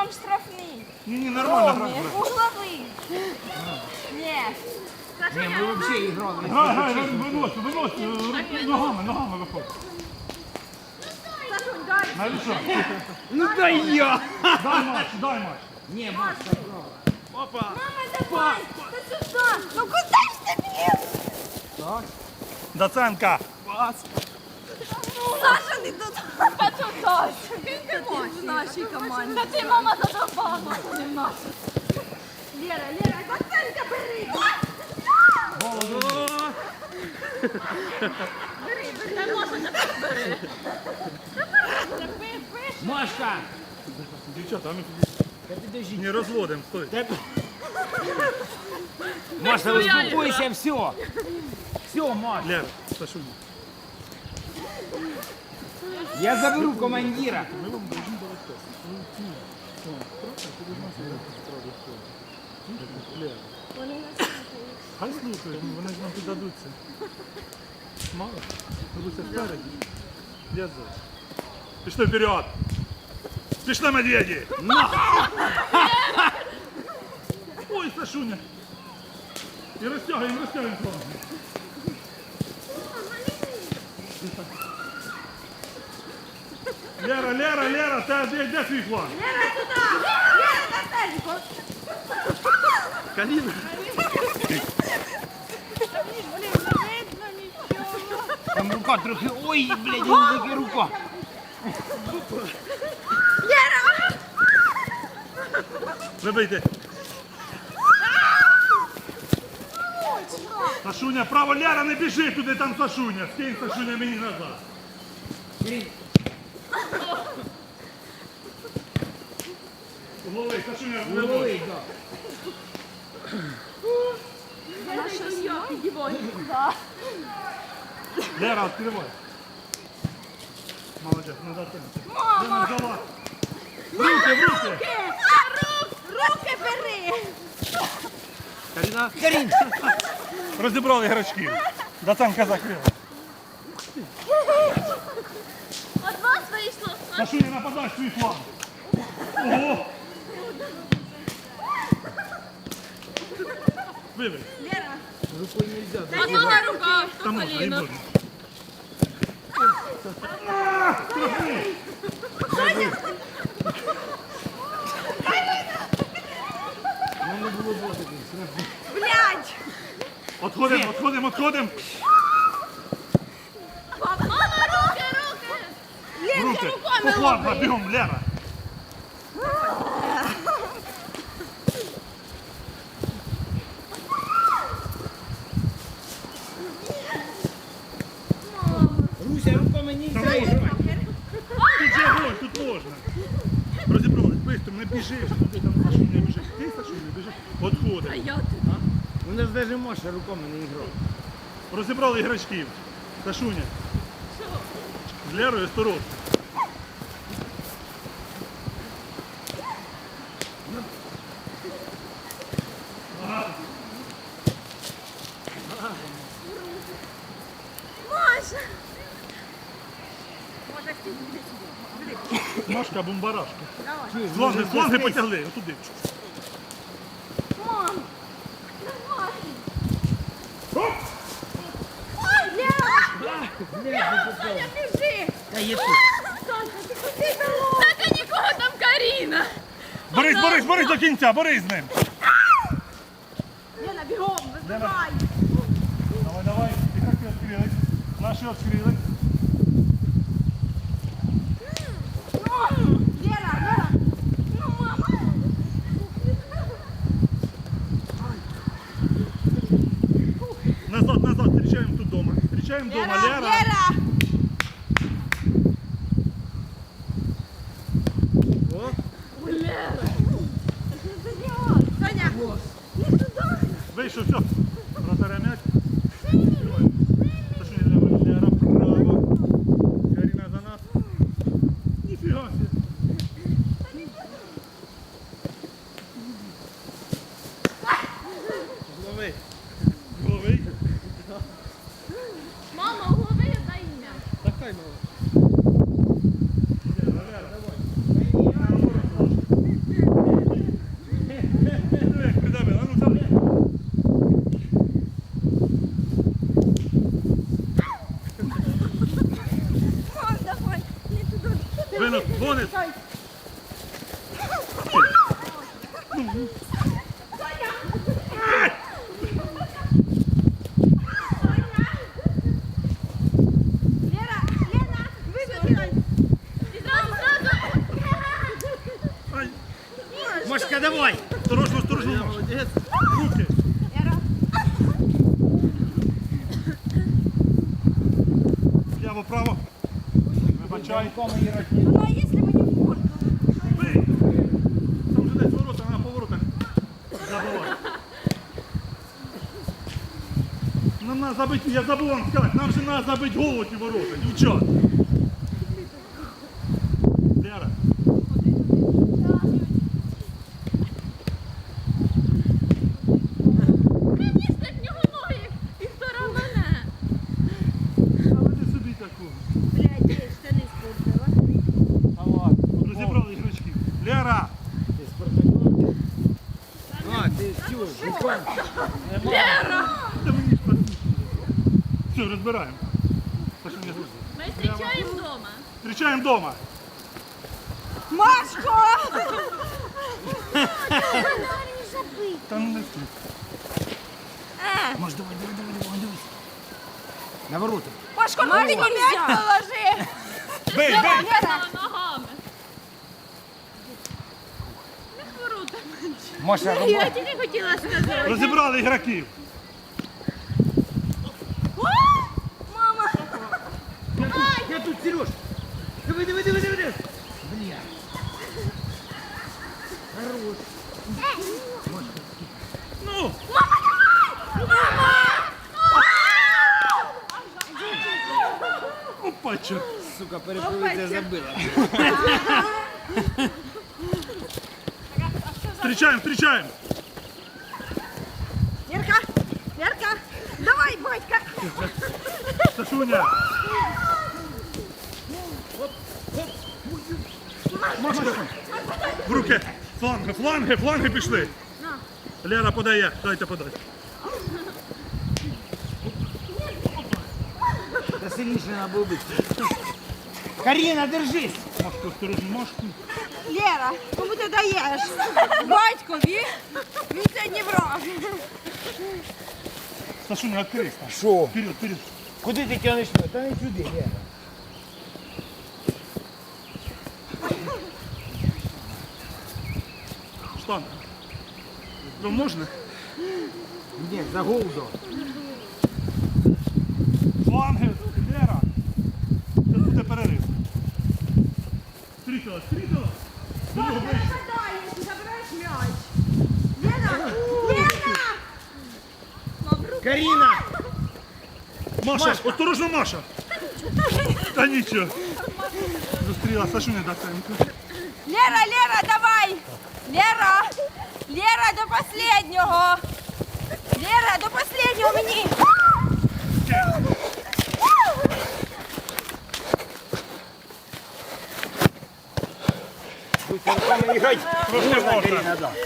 вам штрафний. Ні, ні, нормально Ромі, грай. угловий. Ні. Не, мы вообще играли. Грай, грай, винось, винось, е, ногами, ногами виходь. Сашунь, дай. Навіщо? Ну дай я! Дай матч, дай матч. Не, Маш, забрала. Опа. Мама, давай. Та сюди. Ну куди ж ти б'єш? Доценка. Саша, не тут. Та тут Він в нашій команді. Та ти, мама, задовбала. Не в нашій. Лера, Лера, Коценка, бери. Бери, бери. Та Маша, тепер бери. Машка! Дівчата, а ну Да подожди. не розводимо, стой. Маша, успокойся, все. Все, Маш. Лера, Сашуня. Я заберу командира. Хай слухають, ну, вони ж нам піддадуться. Мало? Дадуться спереді. Я за. Пішли вперед. Пішли, медведі. Ой, Сашуня. І розтягуємо, розтягуємо Лера, Лера, Лера, та де, де твій флаг? Лера, туди. Лера, Коценко. Каліна. Блін, не видно нічого. Там рука трохи. Ой, блядь, не таки рука. Лера! Вибийте. Сашуня, право, Ляра, не біжи туди, там Сашуня. Скинь Сашуня мені назад. Голови, Сашуня, голови. Головий, да. Наша сім'я підіває. Да. Лера, відкривай. Молодець, назад тягнути. Мама! Лера, взяла. В руки, в руки. Руки! Рук, руки бери! Каріна. Карин, Розібрали грачки. Дацанка закрила. От вас вийшло. Сашуня, нападай свій фланг. Ого. Вибий. Лера, рукой нельзя. да. одна рука. Там можна, і можна. Ну, не було бо таких. Блядь! Отходимо, отходимо, отходимо. Мама, руки, руки! В Лєнка руки. По руками флангу, лови! бігом, Лера. буде. А я тут. У нас навіть Маша руками не грав. Розібрали іграчків. Кашуня. З Лярою сторон. Маша! Машка бомбарашка. Давай. З лонги потягли, отуди. Соня, біжи! Та є. Та нікого там Каріна! Борись, борись, борись до кінця, борись з ним! Лена, бігом, вибивай! Давай, давай, і так ти відкрили? Наші відкрили. Дома. Встречаем дома, Лера, Лера. Сразу. Ай, Машка, давай! осторожно, осторожно, Маша. Молодець. Руки. Лера. Ліво, право. Не Ну, а если бы не в порт? Там вже десь ворота, на поворотах. Забувай. Нам треба забити, я забув вам сказати, нам же треба забити голову ті ворота, дівчат. ти цю, руками. та мені ж подписано. Все, розбираємо. Пошли, я зроблю. Ми зустрічаємо вдома. Встречаем дома. Машко! Там не тут. Маш, давай, давай, давай, давай, дивись. На ворота. Машко, ну ти не м'яч положи. Бей, бей! Маша, Я роба. тільки хотіла сказати. Розібрали ігроків. мама. Я тут, я тут, Сереж. Диви, диви, диви, диви, диви. Бля. Хорош. Ну, опача. Сука, переповідь забила. Встречаем, встречаем. Лерка, Лерка, давай, батька. Сашуня. В руки. Фланги, фланги, фланги пішли. Лера подає. Дайте подай. Та сильніше треба було бити. Каріна, держись. Машку, осторожно, Машку. Лера, кому ти даєш? Батькові. Він сьогодні враг. Сашуня, відкрий. Що? Вперед, вперед. Куди ти тянеш? Та не сюди, Лера. Штанга. Ну, можна? Ні, за голдо. Фланги, Лера. Це буде перерив. Стрікала, стрікала. До нього ближче. Гадаєш, забираєш м'яч. Лена, Лена. Каріна! Маша, осторожно, Маша. Та нічого. Зустріла Сашуня Даценко. Лера, Лера, давай. Лера, Лера, до последнього. Лера, до последнього мені. Будь